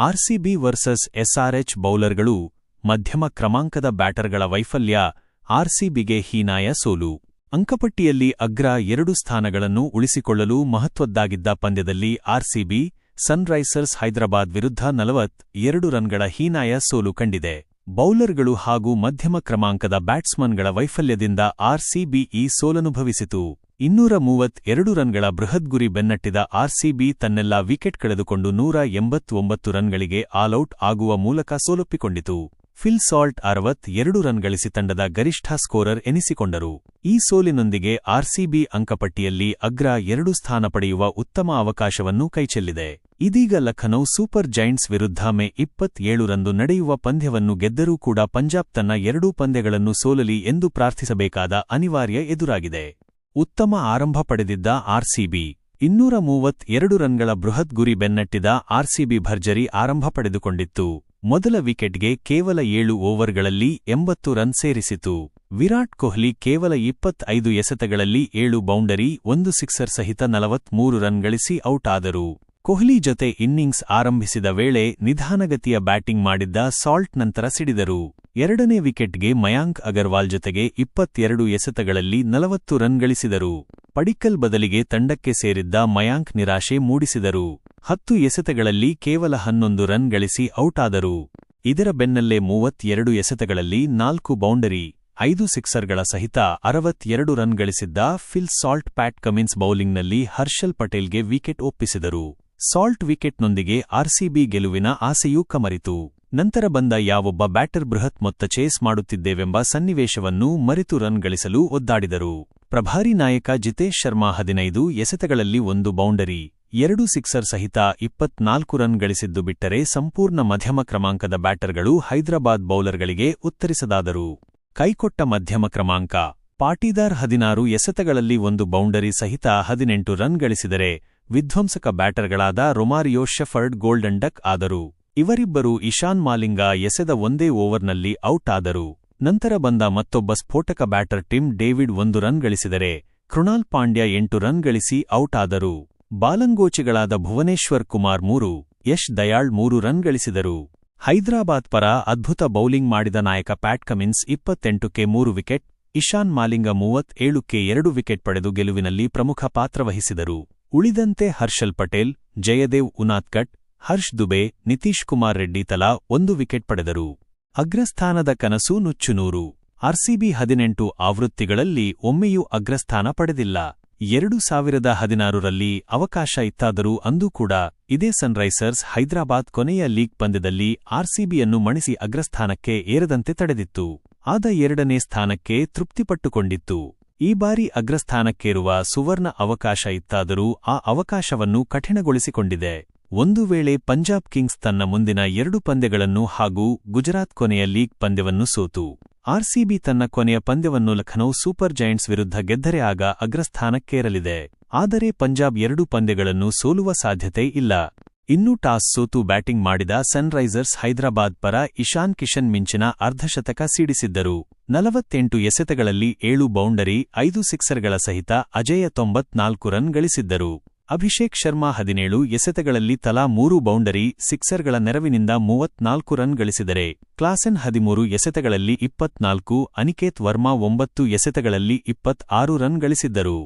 RCB versus SRH ಬೌಲರ್ಗಳು ಮಧ್ಯಮ ಕ್ರಮಾಂಕದ ಬ್ಯಾಟರ್ಗಳ ವೈಫಲ್ಯ ಆರ್ಸಿಬಿಗೆ ಹೀನಾಯ ಸೋಲು. ಅಂಕಪಟ್ಟಿಯಲ್ಲಿ ಅಗ್ರ ಎರಡು ಸ್ಥಾನಗಳನ್ನು ಉಳಿಸಿಕೊಳ್ಳಲು ಮಹತ್ವದ್ದಾಗಿದ್ದ ಪಂದ್ಯದಲ್ಲಿ ಆರ್ಸಿಬಿ ಸನ್ರೈಸರ್ಸ್ ಹೈದರಾಬಾದ್ ವಿರುದ್ಧ ನಲವತ್ ಎರಡು ರನ್ಗಳ ಹೀನಾಯ ಸೋಲು ಕಂಡಿದೆ. ಬೌಲರ್ಗಳು ಹಾಗೂ ಮಧ್ಯಮ ಕ್ರಮಾಂಕದ ಬ್ಯಾಟ್ಸ್ಮನ್ಗಳ ವೈಫಲ್ಯದಿಂದ ಆರ್ಸಿಬಿ ಈ ಸೋಲನುಭವಿಸಿತು. ಇನ್ನೂರ ಮೂವತ್ ಎರಡು ರನ್ಗಳ ಬೃಹತ್ ಗುರಿ ಬೆನ್ನಟ್ಟಿದ ಆರ್ಸಿಬಿ ತನ್ನೆಲ್ಲ ವಿಕೆಟ್ ಕಳೆದುಕೊಂಡು ನೂರ ಎಂಬತ್ತೊಂಬತ್ತು ರನ್ಗಳಿಗೆ ಆಲ್ಔಟ್ ಆಗುವ ಮೂಲಕ ಸೋಲೊಪ್ಪಿಕೊಂಡಿತು. ಫಿಲ್ ಸಾಲ್ಟ್ ಅರವತ್ ಎರಡು ರನ್ ಗಳಿಸಿ ತಂಡದ ಗರಿಷ್ಠ ಸ್ಕೋರರ್ ಎನಿಸಿಕೊಂಡರು. ಈ ಸೋಲಿನೊಂದಿಗೆ ಆರ್ಸಿಬಿ ಅಂಕಪಟ್ಟಿಯಲ್ಲಿ ಅಗ್ರ ಎರಡು ಸ್ಥಾನ ಪಡೆಯುವ ಉತ್ತಮ ಅವಕಾಶವನ್ನು ಕೈಚೆಲ್ಲಿದೆ. ಇದೀಗ ಲಖನೌ ಸೂಪರ್ ಜೈಂಟ್ಸ್ ವಿರುದ್ಧ ಮೇ ಇಪ್ಪತ್ತೇಳು ರಂದು ನಡೆಯುವ ಪಂದ್ಯವನ್ನು ಗೆದ್ದರೂ ಕೂಡ ಪಂಜಾಬ್ ತನ್ನ ಎರಡೂ ಪಂದ್ಯಗಳನ್ನು ಸೋಲಲಿ ಎಂದು ಪ್ರಾರ್ಥಿಸಬೇಕಾದ ಅನಿವಾರ್ಯ ಎದುರಾಗಿದೆ. ಉತ್ತಮ ಆರಂಭ ಪಡೆದಿದ್ದ ಆರ್ಸಿಬಿ. ಇನ್ನೂರ ಮೂವತ್ ಎರಡು ರನ್ಗಳ ಬೃಹತ್ ಗುರಿ ಬೆನ್ನಟ್ಟಿದ ಆರ್ಸಿಬಿ ಭರ್ಜರಿ ಆರಂಭ ಪಡೆದುಕೊಂಡಿತ್ತು. ಮೊದಲ ವಿಕೆಟ್ಗೆ ಕೇವಲ ಏಳು ಓವರ್ಗಳಲ್ಲಿ ಎಂಬತ್ತು ರನ್ ಸೇರಿಸಿತು. ವಿರಾಟ್ ಕೊಹ್ಲಿ ಕೇವಲ ಇಪ್ಪತ್ತೈದು ಎಸೆತಗಳಲ್ಲಿ ಏಳು ಬೌಂಡರಿ, ಒಂದು ಸಿಕ್ಸರ್ ಸಹಿತ ನಲವತ್ಮೂರು ರನ್ ಗಳಿಸಿ ಔಟ್ ಆದರು. ಕೊಹ್ಲಿ ಜೊತೆ ಇನ್ನಿಂಗ್ಸ್ ಆರಂಭಿಸಿದ ವೇಳೆ ನಿಧಾನಗತಿಯ ಬ್ಯಾಟಿಂಗ್ ಮಾಡಿದ್ದ ಸಾಲ್ಟ್ ನಂತರ ಸಿಡಿದರು. ಎರಡನೇ ವಿಕೆಟ್ಗೆ ಮಯಾಂಕ್ ಅಗರ್ವಾಲ್ ಜೊತೆಗೆ ಇಪ್ಪತ್ತೆರಡು ಎಸೆತಗಳಲ್ಲಿ ನಲವತ್ತು ರನ್ ಗಳಿಸಿದರು. ಪಡಿಕ್ಕಲ್ ಬದಲಿಗೆ ತಂಡಕ್ಕೆ ಸೇರಿದ್ದ ಮಯಾಂಕ್ ನಿರಾಶೆ ಮೂಡಿಸಿದರು. ಹತ್ತು ಎಸೆತಗಳಲ್ಲಿ ಕೇವಲ ಹನ್ನೊಂದು ರನ್ ಗಳಿಸಿ ಔಟ್ ಆದರು ಇದರ ಬೆನ್ನಲ್ಲೇ ಮೂವತ್ತೆರಡು ಎಸೆತಗಳಲ್ಲಿ ನಾಲ್ಕು ಬೌಂಡರಿ, ಐದು ಸಿಕ್ಸರ್ಗಳ ಸಹಿತ ಅರವತ್ತೆರಡು ರನ್ ಗಳಿಸಿದ್ದ ಫಿಲ್ ಸಾಲ್ಟ್ ಪ್ಯಾಟ್ ಕಮಿನ್ಸ್ ಬೌಲಿಂಗ್ನಲ್ಲಿ ಹರ್ಷಲ್ ಪಟೇಲ್ಗೆ ವಿಕೆಟ್ ಒಪ್ಪಿಸಿದರು. ಸಾಲ್ಟ್ ವಿಕೆಟ್ನೊಂದಿಗೆ ಆರ್ಸಿಬಿ ಗೆಲುವಿನ ಆಸೆಯೂ ಕಮರಿತು. ನಂತರ ಬಂದ ಯಾವೊಬ್ಬ ಬ್ಯಾಟರ್ ಬೃಹತ್ ಮೊತ್ತ ಚೇಸ್ ಮಾಡುತ್ತಿದ್ದೇವೆಂಬ ಸನ್ನಿವೇಶವನ್ನು ಮರೆತು ರನ್ ಗಳಿಸಲು ಒದ್ದಾಡಿದರು. ಪ್ರಭಾರಿ ನಾಯಕ ಜಿತೇಶ್ ಶರ್ಮಾ ಹದಿನೈದು, ಎಸೆತಗಳಲ್ಲಿ ಒಂದು ಬೌಂಡರಿ, ಎರಡು ಸಿಕ್ಸರ್ ಸಹಿತ ಇಪ್ಪತ್ನಾಲ್ಕು ರನ್ ಗಳಿಸಿದ್ದು ಬಿಟ್ಟರೆ ಸಂಪೂರ್ಣ ಮಧ್ಯಮ ಕ್ರಮಾಂಕದ ಬ್ಯಾಟರ್ಗಳು ಹೈದರಾಬಾದ್ ಬೌಲರ್ಗಳಿಗೆ ಉತ್ತರಿಸದಾದರು. ಕೈಕೊಟ್ಟ ಮಧ್ಯಮ ಕ್ರಮಾಂಕ, ಪಾಟೀದಾರ್ ಹದಿನಾರು, ಎಸೆತಗಳಲ್ಲಿ ಒಂದು ಬೌಂಡರಿ ಸಹಿತ ಹದಿನೆಂಟು ರನ್ ಗಳಿಸಿದರೆ ವಿಧ್ವಂಸಕ ಬ್ಯಾಟರ್ಗಳಾದ ರೊಮಾರಿಯೋ ಶೆಫರ್ಡ್, ಗೋಲ್ಡನ್ ಡಕ್ ಆದರು. ಇವರಿಬ್ಬರು ಇಶಾನ್ ಮಾಲಿಂಗ ಎಸೆದ ಒಂದೇ ಓವರ್ನಲ್ಲಿ ಔಟ್ ಆದರು. ನಂತರ ಬಂದ ಮತ್ತೊಬ್ಬ ಸ್ಫೋಟಕ ಬ್ಯಾಟರ್ ಟಿಮ್ ಡೇವಿಡ್ ಒಂದು ರನ್ ಗಳಿಸಿದರೆ, ಕೃಣಾಲ್ ಪಾಂಡ್ಯ ಎಂಟು ರನ್ ಗಳಿಸಿ ಔಟ್ ಆದರು. ಬಾಲಂಗೋಚಿಗಳಾದ ಭುವನೇಶ್ವರ್ ಕುಮಾರ್ ಮೂರು, ಯಶ್ ದಯಾಳ್ ಮೂರು ರನ್ ಗಳಿಸಿದರು. ಹೈದರಾಬಾದ್ ಪರ ಅದ್ಭುತ ಬೌಲಿಂಗ್ ಮಾಡಿದ ನಾಯಕ ಪ್ಯಾಟ್ ಕಮಿನ್ಸ್ ಇಪ್ಪತ್ತೆಂಟುಕ್ಕೆ ಮೂರು ವಿಕೆಟ್, ಇಶಾನ್ ಮಾಲಿಂಗ ಮೂವತ್ ಏಳುಕ್ಕೆ ಎರಡು ವಿಕೆಟ್ ಪಡೆದು ಗೆಲುವಿನಲ್ಲಿ ಪ್ರಮುಖ ಪಾತ್ರ ವಹಿಸಿದರು. ಉಳಿದಂತೆ ಹರ್ಷಲ್ ಪಟೇಲ್, ಜಯದೇವ್ ಉನಾತ್ಕಟ್ ಹರ್ಷ್ ದುಬೆ, ನಿತೀಶ್ ಕುಮಾರ್ ರೆಡ್ಡಿ ತಲಾ ಒಂದು ವಿಕೆಟ್ ಪಡೆದರು. ಅಗ್ರಸ್ಥಾನದ ಕನಸು ನುಚ್ಚುನೂರು ಆರ್ಸಿಬಿ ಹದಿನೆಂಟು ಆವೃತ್ತಿಗಳಲ್ಲಿ ಒಮ್ಮೆಯೂ ಅಗ್ರಸ್ಥಾನ ಪಡೆದಿಲ್ಲ. ಎರಡು ಸಾವಿರದ ಹದಿನಾರರಲ್ಲಿ ಅವಕಾಶ ಇತ್ತಾದರೂ ಅಂದೂ ಕೂಡ ಇದೇ ಸನ್ರೈಸರ್ಸ್ ಹೈದರಾಬಾದ್ ಕೊನೆಯ ಲೀಗ್ ಪಂದ್ಯದಲ್ಲಿ ಆರ್ಸಿಬಿಯನ್ನು ಮಣಿಸಿ ಅಗ್ರಸ್ಥಾನಕ್ಕೆ ಏರದಂತೆ ತಡೆದಿತ್ತು. ಆದ ಎರಡನೇ ಸ್ಥಾನಕ್ಕೆ ತೃಪ್ತಿಪಟ್ಟುಕೊಂಡಿತ್ತು. ಈ ಬಾರಿ ಅಗ್ರಸ್ಥಾನಕ್ಕೇರುವ ಸುವರ್ಣ ಅವಕಾಶ ಇತ್ತಾದರೂ ಆ ಅವಕಾಶವನ್ನು ಕಠಿಣಗೊಳಿಸಿಕೊಂಡಿದೆ. ಒಂದು ವೇಳೆ ಪಂಜಾಬ್ ಕಿಂಗ್ಸ್ ತನ್ನ ಮುಂದಿನ ಎರಡು ಪಂದ್ಯಗಳನ್ನು ಹಾಗೂ ಗುಜರಾತ್ ಕೊನೆಯ ಲೀಗ್ ಪಂದ್ಯವನ್ನು ಸೋತು. ಆರ್ಸಿಬಿ ತನ್ನ ಕೊನೆಯ ಪಂದ್ಯವನ್ನು ಲಖನೌ ಸೂಪರ್ ಜೈಂಟ್ಸ್ ವಿರುದ್ಧ ಗೆದ್ದರೆ ಆಗ ಅಗ್ರಸ್ಥಾನಕ್ಕೇರಲಿದೆ. ಆದರೆ ಪಂಜಾಬ್ ಎರಡು ಪಂದ್ಯಗಳನ್ನು ಸೋಲುವ ಸಾಧ್ಯತೆ ಇಲ್ಲ. ಇನ್ನೂ ಟಾಸ್ ಸೋತು ಬ್ಯಾಟಿಂಗ್ ಮಾಡಿದ ಸನ್ರೈಸರ್ಸ್ ಹೈದರಾಬಾದ್ ಪರ ಇಶಾನ್ ಕಿಶನ್ ಮಿಂಚಿನ ಅರ್ಧಶತಕ ಸಿಡಿಸಿದ್ದರು. ನಲವತ್ತೆಂಟು ಎಸೆತಗಳಲ್ಲಿ ಏಳು ಬೌಂಡರಿ, ಐದು ಸಿಕ್ಸರ್ಗಳ ಸಹಿತ ಅಜೇಯ ತೊಂಬತ್ನಾಲ್ಕು ರನ್ ಗಳಿಸಿದ್ದರು. ಅಭಿಷೇಕ್ ಶರ್ಮಾ ಹದಿನೇಳು ಎಸೆತಗಳಲ್ಲಿ ತಲಾ ಮೂರು ಬೌಂಡರಿ ಸಿಕ್ಸರ್ಗಳ ನೆರವಿನಿಂದ ಮೂವತ್ನಾಲ್ಕು ರನ್ ಗಳಿಸಿದರೆ ಕ್ಲಾಸೆನ್ ಹದಿಮೂರು ಎಸೆತಗಳಲ್ಲಿ ಇಪ್ಪತ್ನಾಲ್ಕು ಅನಿಕೇತ್ ವರ್ಮಾ ಒಂಬತ್ತು ಎಸೆತಗಳಲ್ಲಿ ಇಪ್ಪತ್ಆರು ರನ್ ಗಳಿಸಿದ್ದರು.